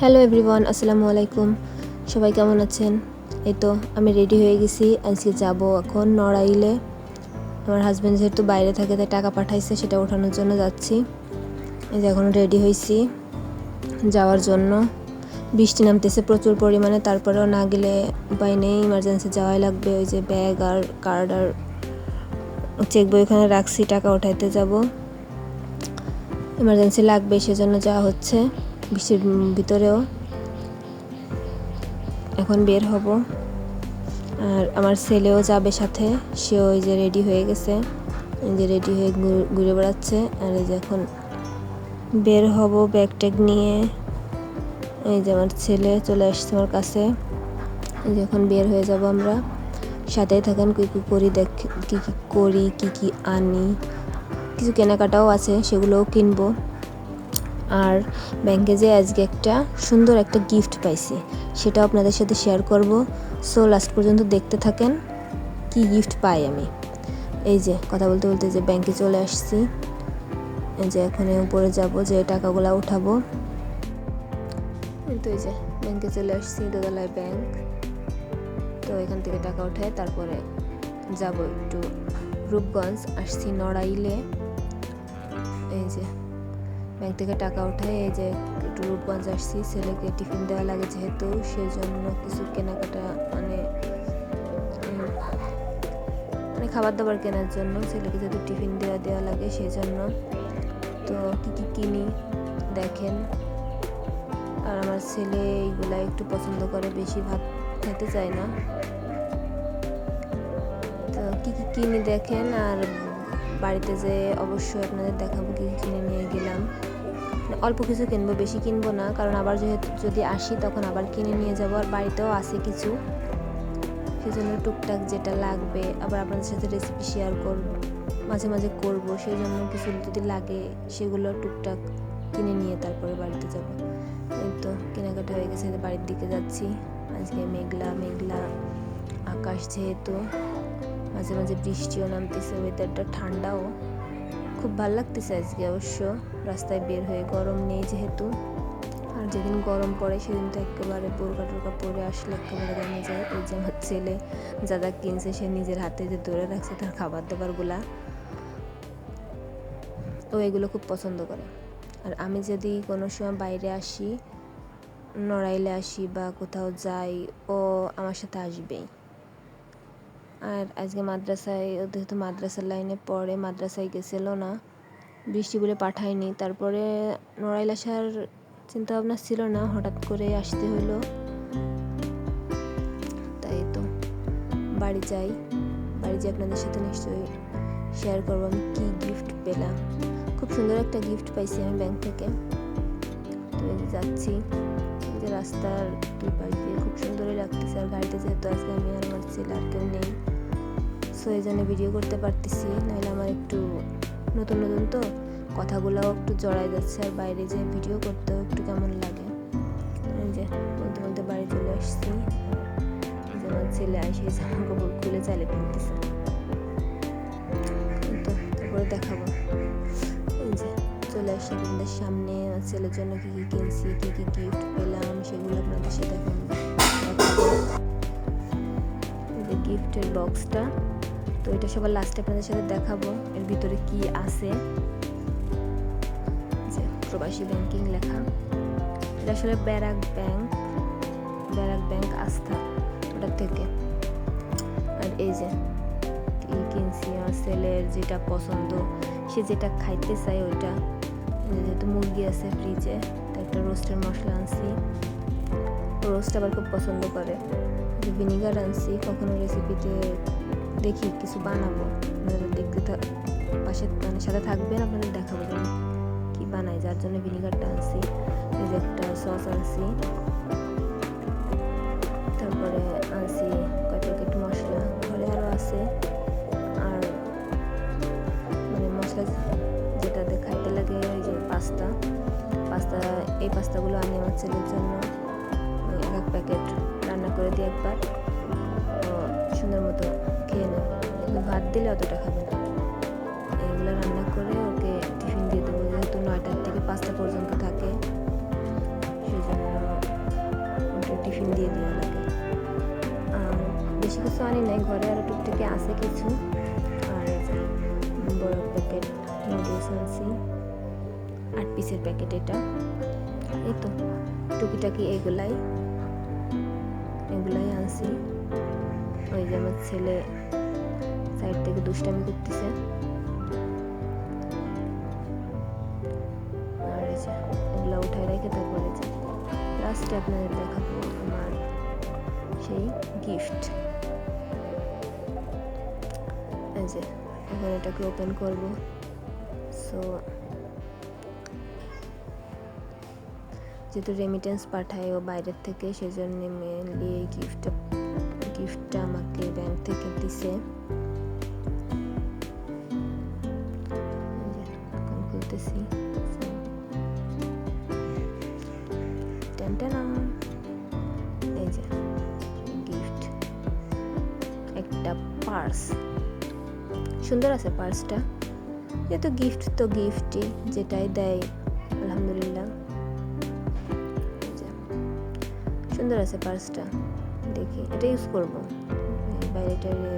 Hello everyone আসসালামু আলাইকুম সবাই কেমন আছেন? এই তো, আমি রেডি হয়ে গেছি। আজকে যাব এখন নড়াইলে। আমার হাজব্যান্ড যেহেতু বাইরে থাকে, তাই টাকা পাঠাইছে, সেটা ওঠানোর জন্য যাচ্ছি। এই যে এখন রেডি হয়েছি যাওয়ার জন্য। বৃষ্টি নামতেছে প্রচুর পরিমাণে, তারপরেও না গেলে উপায় নেই ইমার্জেন্সি যাওয়াই লাগবে। ওই যে ব্যাগ আর কার্ড আর চেক বই ওখানে রাখছি, টাকা উঠাইতে যাব। ইমার্জেন্সি লাগবে, সেজন্য যাওয়া হচ্ছে। বৃষ্টির ভিতরেও এখন বের হব। আর আমার ছেলেও যাবে সাথে সে ওই যে রেডি হয়ে গেছে। যে রেডি হয়ে ঘুরে বেড়াচ্ছে। আর এই যে এখন বের হব ব্যাগ ট্যাগ নিয়ে। এই যে আমার ছেলে চলে আসছে আমার কাছে। এই যে এখন বের হয়ে যাব আমরা। সাথেই থাকেন কী কী করি দেখ, কী কী করি, কী কী আনি। কিছু কেনাকাটাও আছে, সেগুলোও কিনবো। আর ব্যাংকে যে আজকে একটা সুন্দর একটা গিফট পাইছি সেটা আপনাদের সাথে শেয়ার করব। সো লাস্ট পর্যন্ত দেখতে থাকেন কি গিফট পাই আমি। এই যে, কথা বলতে বলতে যে ব্যাংকে চলে আসছি। এই যে, এখন উপরে যাব, যে টাকাগুলো উঠাবো। তো এই যে, ব্যাংকে চলে আসছি, দোতলায় ব্যাংক। তো এখান থেকে টাকা উঠায়, তারপরে যাব একটু রূপগঞ্জ, আসছি নড়াইলে। এই যে ব্যাংক থেকে টাকা উঠায় এই যে একটু রূপগঞ্জ আসছি, ছেলেকে টিফিন দেওয়া লাগে যেহেতু সেই জন্য কিছু কেনাকাটা মানে মানে খাবার দাবার কেনার জন্য ছেলেকে যেহেতু টিফিন দেওয়া দেওয়া লাগে সেই জন্য তো কী কী কিনি দেখেন। আর আমার ছেলে এইগুলা একটু পছন্দ করে, বেশি ভাত খেতে চায় না। তো কী কী কিনি দেখেন, আর বাড়িতে যে অবশ্যই আপনাদের দেখাবো কী কিনে নিয়ে গেলাম। অল্প কিছু কিনবো, বেশি কিনবো না। কারণ আবার যেহেতু যদি আসি, তখন আবার কিনে নিয়ে যাব। আর বাড়িতেও আছে কিছু। সেজন্য টুকটাক যেটা লাগবে, আবার আপনাদের সাথে রেসিপি শেয়ার করব মাঝে মাঝে করব। সেই জন্য কিছু যদি লাগে, সেগুলো টুকটাক কিনে নিয়ে তারপরে বাড়িতে যাব। এই তো, কেনাকাটা হয়ে গেছে। বাড়ির দিকে যাচ্ছি। আজকে মেঘলা মেঘলা আকাশ যেহেতু। মাঝে মাঝে বৃষ্টিও নামতেছে ওয়েদারটা ঠান্ডাও। খুব ভালো লাগতেছে আজকে অবশ্য। রাস্তায় বের হয়ে গরম নেই যেহেতু। আর যেদিন গরম পড়ে সেদিন তো একেবারে বোরকা টোরকা পরে আসলে একেবারে দামে যায় ওই যে আমার ছেলে, যা যা কিনছে সে নিজের হাতে যে ধরে রাখছে তার খাবার দাবারগুলা ও এগুলো খুব পছন্দ করে। আর আমি যদি কোনো সময় বাইরে আসি, নড়াইলে আসি বা কোথাও যাই, ও আমার সাথে আসবেই। আর আজকে মাদ্রাসায়, ও যেহেতু মাদ্রাসার লাইনে পড়ে, মাদ্রাসায় গেছিল না বৃষ্টি বলে পাঠায়নি। তারপরে নড়াইল আসার চিন্তা ভাবনা ছিল না, হঠাৎ করে আসতে হলো তাই তো বাড়ি যাই। বাড়ি যাই আপনাদের সাথে নিশ্চয়ই শেয়ার করব আমি কী গিফট পেলাম। খুব সুন্দর একটা গিফট পাইছি আমি ব্যাংক থেকে। তো যে যাচ্ছি যে রাস্তার দুই পাশ দিয়ে খুব সুন্দরই লাগতেছে। আর গাড়িতে যেহেতু আজকে আমি আর আমার ছেলে আর কেউ নেই সো এই জন্য ভিডিও করতে পারতেছি। নাহলে আমার একটু নতুন নতুন তো। কথাগুলোও একটু জড়াই যাচ্ছে আর বাইরে যে ভিডিও করতেও একটু কেমন লাগে। যে বলতে বলতে বাড়ি চলে আসছি। এই যে আমার ছেলে আসে জামা কাপড় খুলে চালে ফেলতেছে তো, তারপরে দেখাবো। যে চলে আসছি আপনাদের সামনে। ছেলের জন্য কী কী কিনছি, কী কী গিফট পেলাম, সেগুলো আপনাদের সাথে দেখাবো। গিফটের বক্সটা তো এটা সবার লাস্টে আপনাদের সাথে দেখাবো, এর ভিতরে কি আছে। প্রবাসী ব্যাংকিং লেখা। এটা আসলে ব্যারাক ব্যাংক ব্যারাক ব্যাংক আস্থা ওটার থেকে। আর এই যে কিনছি যেটা পছন্দ, সে যেটা খাইতে চায় ওইটা। যেহেতু মুরগি আছে ফ্রিজে তো একটা রোস্টের মশলা আনছি। রোস্ট আবার খুব পছন্দ করে। ভিনিগার আনছি, কখনো রেসিপিতে দেখি কিছু বানাবো। আপনারা দেখতে পাশে মানে সাথে থাকবেন, আপনাদের দেখাবো যে আমি কি বানাই যার জন্য ভিনিগারটা আনছি একটা সস আনছি। তারপরে আনছি কয় প্যাকেট মশলা। ঘরে আরও আছে। আর মানে মশলা যেটাতে খাইতে লাগে ওই যে পাস্তা। পাস্তা এই পাস্তাগুলো আনি আমার ছেলের জন্য। এক এক প্যাকেট রান্না করে দিই একবার। দিলে অতটা খাবে না। এগুলো রান্না করে ওকে টিফিন দিয়ে দেবো, যেহেতু নয়টার থেকে পাঁচটা পর্যন্ত থাকে সেই জন্য টিফিন দিয়ে দিও লাগে। বেশি কিছু আনি নাই, ঘরে আরও টুকটাকি আছে কিছু। আর বড় প্যাকেট নুডলস আনছি, আট পিসের প্যাকেট এটা। এই তো, টুকিটাকি এগুলাই এগুলাই আনছি। ওই যে আমার ছেলে সাইড থেকে দুষ্টামি করতেছে। আর এই যে এগুলো উঠায় রেখে তারপরে যে লাস্টে আপনাদের দেখাবো আমার সেই গিফট এই যে এখন এটাকে ওপেন করব। সো যেহেতু রেমিটেন্স পাঠায় ও বাইরের থেকে, সেজন্য মেনলি এই গিফটটা গিফটটা আমাকে ব্যাংক থেকে দিছে। টানটানা। এই গিফট একটা পার্স সুন্দর আছে পার্সটা যেহেতু গিফট তো গিফটই যেটাই দেয়, আলহামদুলিল্লাহ। সুন্দর আছে পার্সটা দেখি, এটা ইউজ করব। এই বাইরে টাইরে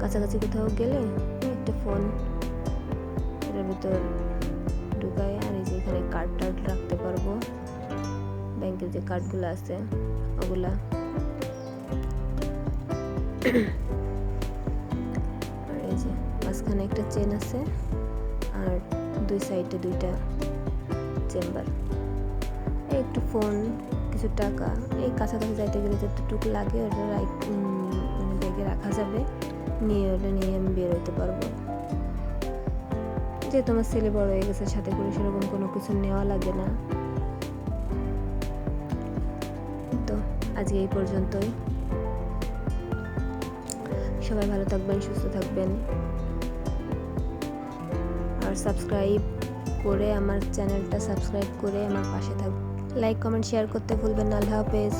কাছাকাছি কোথাও গেলে, একটা ফোন এটার ভিতর ব্যাংকের যে কার্ডগুলো আছে, ওগুলা। আর এই যে মাঝখানে একটা চেন আছে, আর দুই সাইডে দুইটা চেম্বার একটু ফোন কিছু টাকা, এই কাছাকাছি যাইতে গেলে যতটুকু লাগে, ওটা মানে ব্যাগে রাখা যাবে। নিয়ে ওটা নিয়ে আমি বের হতে পারব। যেহেতু আমার ছেলে বড় হয়ে গেছে, সাথে করে সেরকম কোনো কিছু নেওয়া লাগে না। আজকে এই পর্যন্তই। সবাই ভালো থাকবেন, সুস্থ থাকবেন। আর সাবস্ক্রাইব করে আমার চ্যানেলটা সাবস্ক্রাইব করে আমার পাশে থাক লাইক, কমেন্ট, শেয়ার করতে ভুলবেন না। আল্লাহ হাফেজ।